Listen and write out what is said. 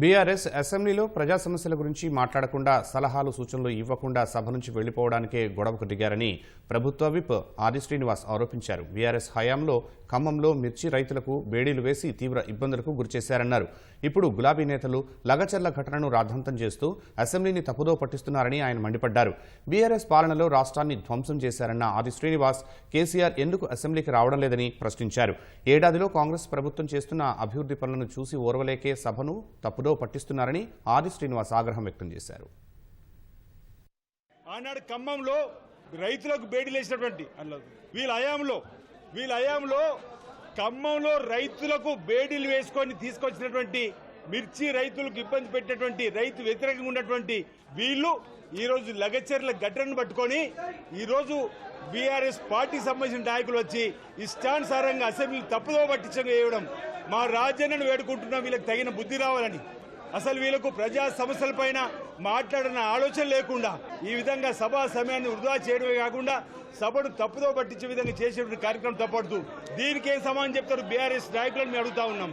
BRS అసెంబ్లీలో ప్రజా సమస్యల గురించి మాట్లాడకుండా సలహాలు సూచనలు ఇవ్వకుండా సభ నుంచి వెళ్ళిపోవడానికే గొడవకు దిగారని ప్రభుత్వ విప్ ఆది శ్రీనివాస్ ఆరోపించారు. బీఆర్ఎస్ హయాంలో ఖమ్మంలో మిర్చి రైతులకు బేడీలు వేసి తీవ్ర ఇబ్బందులకు గురిచేశారన్నారు. ఇప్పుడు గులాబీ నేతలు లగచర్ల ఘటనను రాద్ధాంతం చేస్తూ అసెంబ్లీని తప్పుదో పట్టిస్తున్నారని ఆయన మండిపడ్డారు. బీఆర్ఎస్ పాలనలో రాష్ట్రాన్ని ధ్వంసం చేశారన్న ఆది శ్రీనివాస్ కేసీఆర్ ఎందుకు అసెంబ్లీకి రావడం లేదని ప్రశ్నించారు. ఏడాదిలో కాంగ్రెస్ ప్రభుత్వం చేస్తున్న అభివృద్ధి పనులను చూసి ఓర్వలేకే సభను తప్పుదో పట్టిస్తున్నారని ఆది శ్రీనివాస్ ఆగ్రహం వ్యక్తం చేశారు. ఆనాడు ఖమ్మంలో రైతులకు బేడీలు వేసినటువంటి అందులో వీళ్ళ హయాంలో వీళ్ళ హయాంలో ఖమ్మంలో రైతులకు బేడీలు వేసుకొని తీసుకొచ్చినటువంటి మిర్చి రైతులకు ఇబ్బంది పెట్టినటువంటి రైతు వ్యతిరేకంగా ఉన్నటువంటి వీళ్ళు ఈరోజు లగచర్ల గడ్డను పట్టుకొని ఈరోజు బీఆర్ఎస్ పార్టీ సంబంధించిన నాయకులు వచ్చి ఇష్టానుసారంగా అసెంబ్లీ తప్పుదో పట్టించడం వేయడం మా రాజ్యాన్ని వేడుకుంటున్నాం వీళ్ళకి తగిన బుద్ధి రావాలని. అసలు వీళ్ళకు ప్రజా సమస్యలపైన మాట్లాడిన ఆలోచన లేకుండా ఈ విధంగా సభా సమయాన్ని వృధా చేయడమే కాకుండా సభను తప్పుదో పట్టించే విధంగా చేసేటువంటి కార్యక్రమం తప్పడుతూ దీనికి ఏం సమానం చెప్తారు బీఆర్ఎస్ నాయకులను మేము అడుగుతా ఉన్నాం.